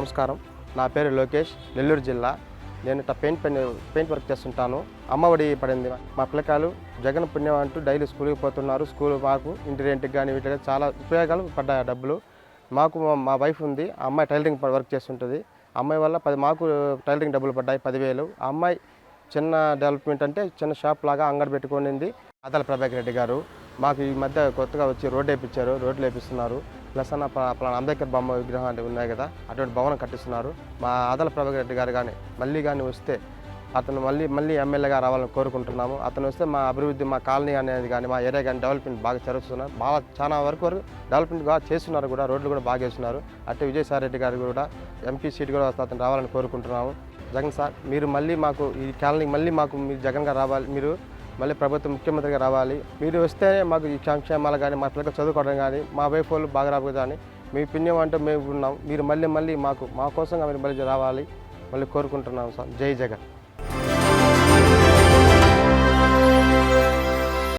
నమస్కారం. నా పేరు లోకేష్ నెల్లూరు జిల్లా. నేను ఇట్లా పెయింట్ పని పెయింట్ వర్క్ చేస్తుంటాను. అమ్మఒడి పడింది. మా పిల్లకాయలు జగన్ పుణ్యం అంటూ డైలీ స్కూల్కి పోతున్నారు. స్కూల్ మాకు ఇంటి రెంట్కి కానీ వీటికి చాలా ఉపయోగాలు పడ్డాయి ఆ డబ్బులు. మాకు మా- మా వైఫ్ ఉంది. ఆ అమ్మాయి టైలరింగ్ వర్క్ చేస్తుంటుంది. అమ్మాయి వల్ల పది మాకు టైలరింగ్ డబ్బులు పడ్డాయి పదివేలు. ఆ అమ్మాయి చిన్న డెవలప్మెంట్ అంటే చిన్న షాప్ లాగా అంగడి పెట్టుకునింది. ఆదాల ప్రభాకర్ రెడ్డి గారు. మాకు ఈ మధ్య కొత్తగా వచ్చి రోడ్డు వేయించారు రోడ్లు వేపిస్తున్నారు. ప్లస్ అన్న పలానా అంబేద్కర్ బొమ్మ విగ్రహం అంటే ఉన్నాయి కదా అటువంటి భవనం కట్టిస్తున్నారు. మా ఆదల ప్రభాకర్ రెడ్డి గారు కానీ మళ్ళీ కానీ వస్తే అతను మళ్ళీ మళ్ళీ ఎమ్మెల్యేగా రావాలని కోరుకుంటున్నాము. అతను వస్తే మా అభివృద్ధి మా కాలనీ అనేది కానీ మా ఏరియా కానీ డెవలప్మెంట్ బాగా జరుగుతున్నారు బాగా చాలా వరకు వరకు డెవలప్మెంట్ బాగా చేస్తున్నారు కూడా రోడ్లు కూడా బాగా చేస్తున్నారు. అట్టే విజయసాయి రెడ్డి గారు కూడా ఎంపీ సీట్ కూడా అతను రావాలని కోరుకుంటున్నాము. జగన్ సార్ మీరు మళ్ళీ మాకు ఈ కాలనీకి మళ్ళీ మాకు మీరు జగన్గా రావాలి మీరు మళ్ళీ ప్రభుత్వం ముఖ్యమంత్రిగా రావాలి. మీరు వస్తేనే మాకు ఈ సంక్షేమాలు కానీ మా పిల్లలకు చదువుకోవడం కానీ మా వైఫ్ వాళ్ళు బాగా రాబోదు కానీ మీ పుణ్యం అంటే మేము ఉన్నాం. మీరు మళ్ళీ మళ్ళీ మాకు మా కోసంగా మీరు మళ్ళీ రావాలి. మళ్ళీ కోరుకుంటున్నాం సార్. జై జగన్.